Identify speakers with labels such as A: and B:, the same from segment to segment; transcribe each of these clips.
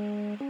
A: Thank you.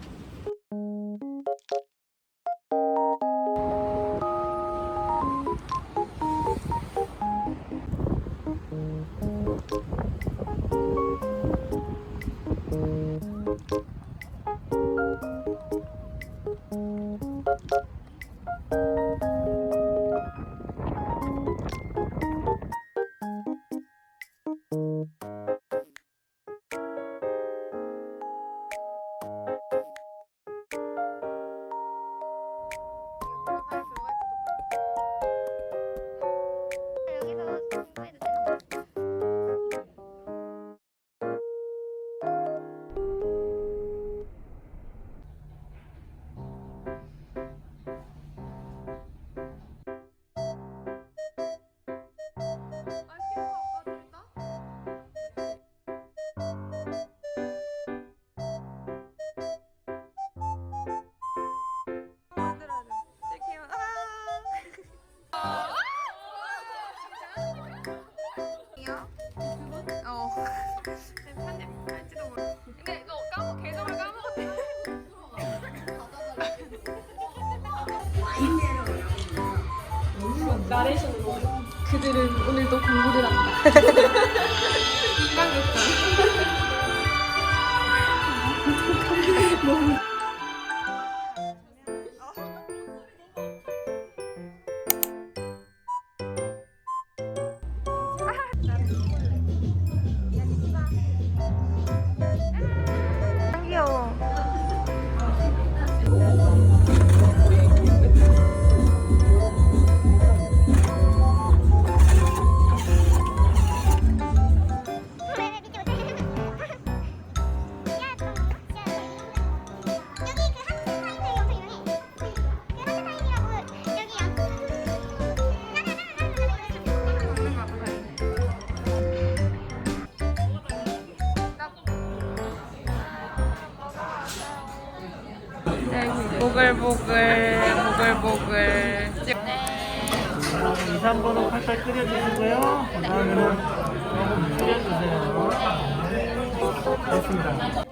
B: 나레이션으로 그들은 오늘도 공부를 한다.
A: 귀여워. 보글보글 보글보글.
C: 2, 3번은 팔팔 끓여주시고요. 그 다음에는 조금 끓여주세요. 됐습니다.